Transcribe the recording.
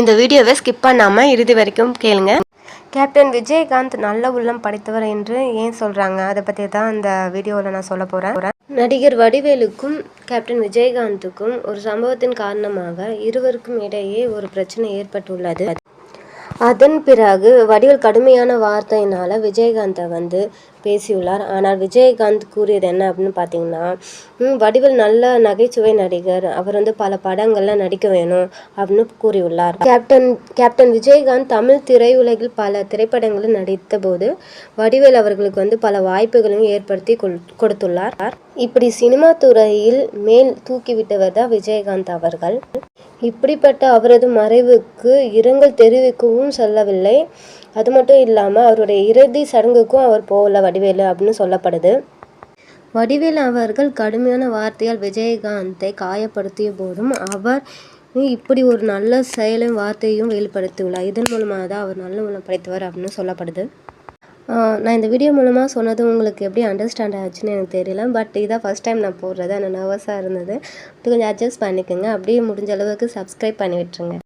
இந்த வீடியோவை ஸ்கிப் பண்ணாமல் இறுதி வரைக்கும் கேளுங்க. கேப்டன் விஜயகாந்த் நல்ல உள்ளம் படைத்தவர் என்று ஏன் சொல்கிறாங்க அதை பற்றி தான் இந்த வீடியோவில் நான் சொல்ல போகிறேன் நடிகர் வடிவேலுக்கும் கேப்டன் விஜயகாந்துக்கும் ஒரு சம்பவத்தின் காரணமாக இருவருக்கும் இடையே ஒரு பிரச்சனை ஏற்பட்டுள்ளது. அதன் பிறகு வடிவில் கடுமையான வார்த்தையினால் விஜயகாந்தை வந்து பேசியுள்ளார். ஆனால் விஜயகாந்த் கூறியது என்ன அப்படின்னு பார்த்தீங்கன்னா வடிவில் நல்ல நகைச்சுவை நடிகர். அவர் வந்து பல படங்களில் நடிக்க வேணும் அப்படின்னு கூறியுள்ளார். கேப்டன் கேப்டன் விஜயகாந்த் தமிழ் திரையுலகில் பல திரைப்படங்களில் நடித்த போது வடிவேல் அவர்களுக்கு வந்து பல வாய்ப்புகளையும் ஏற்படுத்தி கொள் கொடுத்துள்ளார். இப்படி சினிமா துறையில் மேல் தூக்கிவிட்டவர் தான் விஜயகாந்த் அவர்கள். இப்படிப்பட்ட அவரது மறைவுக்கு இரங்கல் தெரிவிக்கவும் சொல்லவில்லை. அது மட்டும் இல்லாமல் அவருடைய இறுதி சடங்குக்கும் அவர் போகல வடிவேலு அப்படின்னு சொல்லப்படுது. வடிவேலு அவர்கள் கடுமையான வார்த்தையால் விஜயகாந்தை காயப்படுத்திய போதும் அவர் இப்படி ஒரு நல்ல செயலும் வார்த்தையும் வெளிப்படுத்தியுள்ளார். இதன் மூலமாக தான் அவர் நல்ல உள்ளம் படைத்தவர் அப்படின்னு சொல்லப்படுது. நான் இந்த வீடியோ மூலமாக சொன்னது உங்களுக்கு எப்படி அண்டர்ஸ்டாண்ட் ஆச்சுன்னு எனக்கு தெரியல. பட் இதான் ஃபஸ்ட் டைம் நான் போடுறது. ஆனால் நர்வஸாக இருந்தது. கொஞ்சம் அட்ஜஸ்ட் பண்ணிக்கோங்க. அப்படியே முடிஞ்ச அளவுக்கு சப்ஸ்கிரைப் பண்ணி விட்டுருங்க.